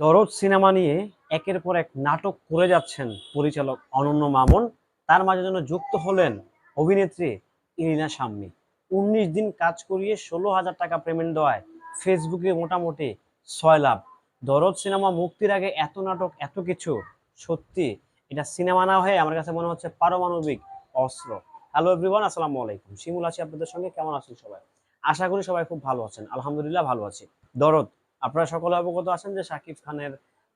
দরদ সিনেমা নিয়ে একের পর এক নাটক করে যাচ্ছেন পরিচালক অনন্য মামুন। তার মাঝে যেন যুক্ত হলেন অভিনেত্রী ইরিনা শাম্মী। উনিশ দিন কাজ করিয়ে ষোলো হাজার টাকা পেমেন্ট দেওয়ায় ফেসবুকে মোটামুটি ছয় লাভ। দরদ সিনেমা মুক্তির আগে এত নাটক, এত কিছু, সত্যি এটা সিনেমা না হয়ে আমার কাছে মনে হচ্ছে পারমাণবিক অস্ত্র। হ্যালো এভরিওয়ান আসসালামু আলাইকুম। শিমুল আছি আপনাদের সঙ্গে, কেমন আছেন সবাই? আশা করি সবাই খুব ভালো আছেন। আলহামদুলিল্লাহ ভালো আছি। দরদ আপনারা সকলে অবগত আছেন যে শাকিব খানের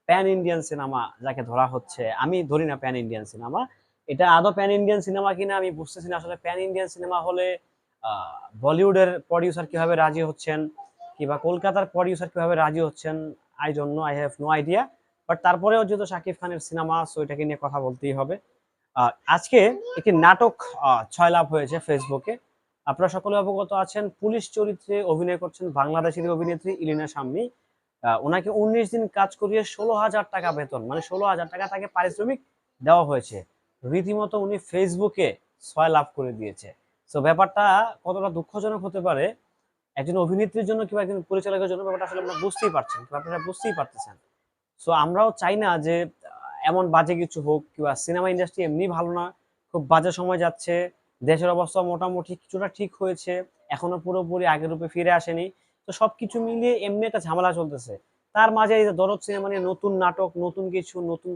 প্যান ইন্ডিয়ান সিনেমা যাকে ধরা হচ্ছে আমি ধরি না প্যান ইন্ডিয়ান সিনেমা এটা আদৌ প্যান ইন্ডিয়ান সিনেমা কিনা আমি বুঝতেছি না। আসলে প্যান ইন্ডিয়ান সিনেমা হলে বলিউডের প্রডিউসার কীভাবে রাজি হচ্ছেন কিংবা কলকাতার প্রডিউসার কীভাবে রাজি হচ্ছেন আই জন্য I have no idea but তারপরেও যেহেতু শাকিব খানের সিনেমা সো এটাকে নিয়ে কথা বলতেই হবে। আজকে একটি নাটক ছয় লাভ হয়েছে ফেসবুকে আপনারা সকলে অবগত আছেন পুলিশ চরিত্রে অভিনয় করছেন বাংলাদেশের অভিনেত্রী ইলিনা আহ, ওনাকে উনিশ দিন কাজ করিয়ে ষোলো হাজার টাকা বেতন মানে ষোলো হাজার টাকা তাকে পারিশ্রমিক দেওয়া হয়েছে। রীতিমতো উনি ফেসবুকে ছয় লাভ করে দিয়েছে। তো ব্যাপারটা কতটা দুঃখজনক হতে পারে, একজন অভিনেত্রীর জন্য কিংবা একজন পরিচালকের জন্য ব্যাপারটা আসলে আমরা বুঝতেই পারছেন কিংবা আপনারা বুঝতেই পারতেছেন। সো আমরাও চাই না যে, এমন বাজে কিছু হোক, কিংবা সিনেমা ইন্ডাস্ট্রি এমনি ভালো না, খুব বাজে সময় যাচ্ছে, দেশের অবস্থা মোটামুটি কিছুটা ঠিক হয়েছে, এখনও পুরোপুরি আগের রূপে ফিরে আসেনি। তো সবকিছু মিলিয়ে এমনি একটা ঝামেলা চলতেছে। তার মাঝে এই যে দরদ সিনেমা নিয়ে নতুন নাটক, নতুন কিছু, নতুন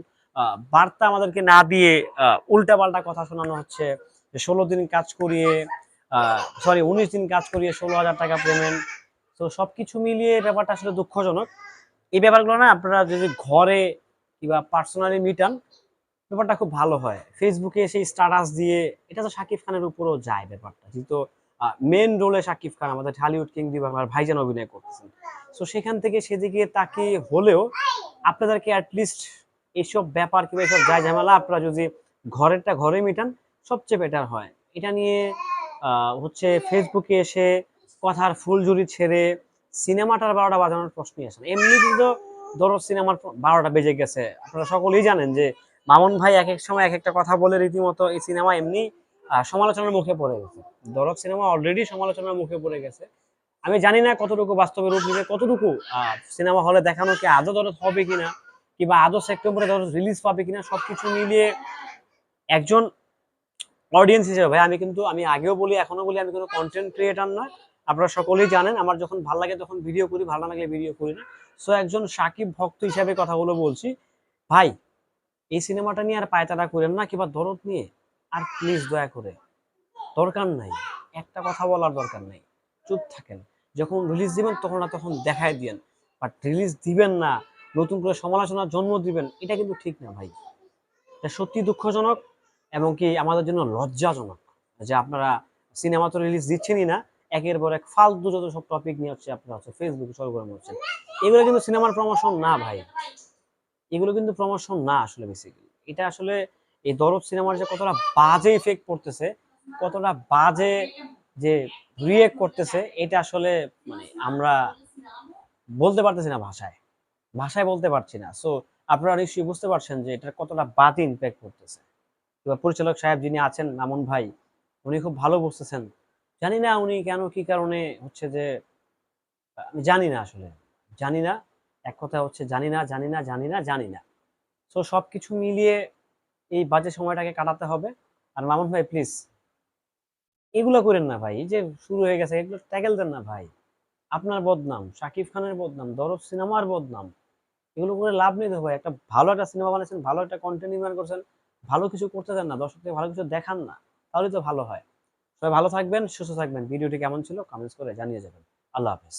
বার্তা আমাদেরকে না দিয়ে উল্টা পাল্টা কথা শোনানো হচ্ছে। যে ষোলো দিন কাজ করিয়ে সরি উনিশ দিন কাজ করিয়ে ষোলো হাজার টাকা পেমেন্ট। তো সবকিছু মিলিয়ে ব্যাপারটা আসলে দুঃখজনক। এই ব্যাপারগুলো না আপনারা যদি ঘরে কিংবা পার্সোনালি মিটান, ব্যাপারটা খুব ভালো হয়। ফেসবুকে সেই স্ট্যাটাস দিয়ে, এটা তো শাকিব খানের উপরও যায় ব্যাপারটা। যেহেতু মেন রোলে শাকিব খান, আমাদের ঢালিউড কিং দি বাংলার ভাইজান অভিনয় করতেছেন। সো সেখান থেকে সেদিকে তাকে হলেও আপনাদেরকে অ্যাটলিস্ট এইসব ব্যাপার কিংবা এইসব যায় ঝামেলা আপনারা যদি ঘরেরটা ঘরে মিটান, সবচেয়ে বেটার হয়। এটা নিয়ে হচ্ছে ফেসবুকে এসে কথার ফুলঝুরি ছেড়ে সিনেমাটার বারোটা বাজানোর প্রশ্নই আসে না। এমনি কিন্তু ধরো সিনেমার বারোটা বেজে গেছে। আপনারা সকলেই জানেন যে মামুন ভাই এক এক সময় এক একটা কথা বলে রীতিমতো এই সিনেমা এমনি সমালোচনার মুখে পড়ে গেছে। দরদ সিনেমা অলরেডি সমালোচনার মুখে পড়ে গেছে। আমি জানি না কতটুকু বাস্তবে রূপ নেবে, কতটুকু সিনেমা হলে দেখানো কি আদৌ দরদ হবে কিনা, কিংবা আদৌ সেপ্টেম্বরে দরদ রিলিজ পাবে কিনা, সবকিছু মিলিয়ে একজন অডিয়েন্স হিসেবে, ভাই, আমি কিন্তু, আমি আগেও বলি এখনও বলি, আমি কোনো কন্টেন্ট ক্রিয়েটার না আপনারা সকলেই জানেন, আমার যখন ভালো লাগে তখন ভিডিও করি, ভালো না লাগলে ভিডিও করি না। সো একজন সাকিব ভক্ত হিসাবে কথাগুলো বলছি, ভাই, এই সিনেমাটা নিয়ে আর পায়তারা করেন না, কিংবা দরদ নিয়ে। আর প্লিজ দয়া করে, দরকার নাই। একটা কথা বলার দরকার নাই। চুপ থাকেন। যখন রিলিজ দিবেন, তখন না তখন দেখায় দিয়েন। বাট রিলিজ দিবেন না, নতুন করে সমালোচনার জন্ম দিবেন, এটা কিন্তু ঠিক না ভাই। এটা সত্যি দুঃখজনক এবং কি আমাদের জন্য লজ্জাজনক যে আপনারা সিনেমা তো রিলিজ দিচ্ছেনই না। একের পর এক ফালতু যত সব টপিক নিয়ে হচ্ছে, আপনারা হচ্ছে ফেসবুকে সরগরম হচ্ছে এগুলো কিন্তু সিনেমার প্রমোশন না ভাই। এগুলো কিন্তু প্রমোশন না আসলে বেসিক্যালি এটা আসলে এই দরদ সিনেমার যে কতটা বাজে ইফেক্ট পড়তেছে, কতটা বাজে যে রিয়েক্ট করতেছে, এটা আসলে মানে আমরা বলতে পারতেছি না ভাষায়। ভাষায় বলতে পারছি না। সো আপনারা নিশ্চয়ই বুঝতে পারছেন যে এটার কতটা বাজে ইম্প্যাক্ট করতেছে এবার পরিচালক সাহেব যিনি আছেন, মামুন ভাই, উনি খুব ভালো বুঝতেছেন। জানি না উনি কেন, কি কারণে হচ্ছে যে, আমি জানি না আসলে। জানি না, এক কথা হচ্ছে জানি না জানি না জানি না জানি না। সো সব কিছু মিলিয়ে এই বাজে সময়টাকে কাটাতে হবে। আর মামুন ভাই প্লিজ এগুলো করেন না ভাই। যে শুরু হয়ে গেছে, এগুলো ট্যাকেল দেন না ভাই। আপনার বদনাম, শাকিব খানের বদনাম দরদ সিনেমার বদনাম, এগুলো করে লাভ নেই তো ভাই। একটা ভালো একটা সিনেমা বানাচ্ছেন ভালো একটা কন্টেন্ট নির্মাণ করছেন, ভালো কিছু করতে চান না দর্শকদের ভালো কিছু দেখান না, তাহলে তো ভালো হয়। সবাই ভালো থাকবেন, সুস্থ থাকবেন। ভিডিওটি কেমন ছিল কমেন্টস করে জানিয়ে যাবেন। আল্লাহ হাফেজ।